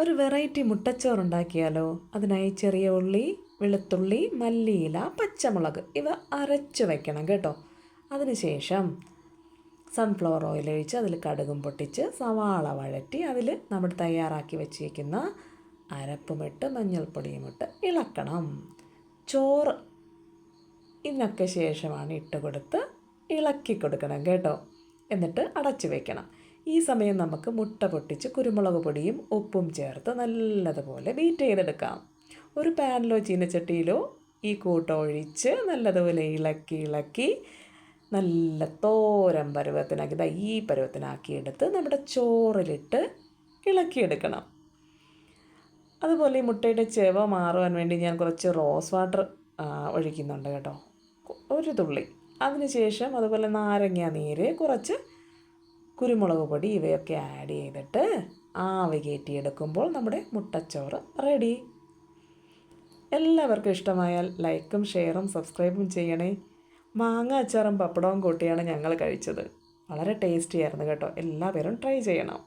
ഒരു വെറൈറ്റി മുട്ടച്ചോർ ഉണ്ടാക്കിയാലോ അതിനായി ചെറിയ ഉള്ളി വെളുത്തുള്ളി മല്ലിയില പച്ചമുളക് ഇവ അരച്ച് വയ്ക്കണം കേട്ടോ. അതിനുശേഷം സൺഫ്ലവർ ഓയിൽ ഒഴിച്ച് അതിൽ കടുകും പൊട്ടിച്ച് സവാള വഴറ്റി അതിൽ നമ്മൾ തയ്യാറാക്കി വെച്ചിരിക്കുന്ന അരപ്പുമിട്ട് മഞ്ഞൾപ്പൊടിയും ഇട്ട് ഇളക്കണം. ചോറ് ഇതിനൊക്കെ ശേഷമാണ് ഇട്ട് കൊടുത്ത് ഇളക്കി കൊടുക്കണം കേട്ടോ. എന്നിട്ട് അടച്ചു വെക്കണം. ഈ സമയം നമുക്ക് മുട്ട പൊട്ടിച്ച് കുരുമുളക് പൊടിയും ഉപ്പും ചേർത്ത് നല്ലതുപോലെ ബീറ്റ് ചെയ്തെടുക്കാം. ഒരു പാനിലോ ചീനച്ചട്ടിയിലോ ഈ കൂട്ട ഒഴിച്ച് നല്ലതുപോലെ ഇളക്കി ഇളക്കി നല്ല തോരൻ പരുവത്തിനാക്കി ഇതാ ഈ പരുവത്തിനാക്കിയെടുത്ത് നമ്മുടെ ചോറിലിട്ട് ഇളക്കിയെടുക്കണം. അതുപോലെ ഈ മുട്ടയുടെ ചെവ മാറുവാൻ വേണ്ടി ഞാൻ കുറച്ച് റോസ് വാട്ടർ ഒഴിക്കുന്നുണ്ട് കേട്ടോ. ഒരു തുള്ളി. അതിനുശേഷം അതുപോലെ നാരങ്ങ നീര് കുറച്ച് കുരുമുളക് പൊടി ഇവയൊക്കെ ആഡ് ചെയ്തിട്ട് ആവി കയറ്റിയെടുക്കുമ്പോൾ നമ്മുടെ മുട്ടച്ചോറ് റെഡി എല്ലാവർക്കും ഇഷ്ടമായാൽ ലൈക്കും ഷെയറും സബ്സ്ക്രൈബും ചെയ്യണേ. മാങ്ങ അച്ചാറും പപ്പടവും കൂട്ടിയാണ് ഞങ്ങൾ കഴിച്ചത്. വളരെ ടേസ്റ്റി ആയിരുന്നു കേട്ടോ. എല്ലാവരും ട്രൈ ചെയ്യണം.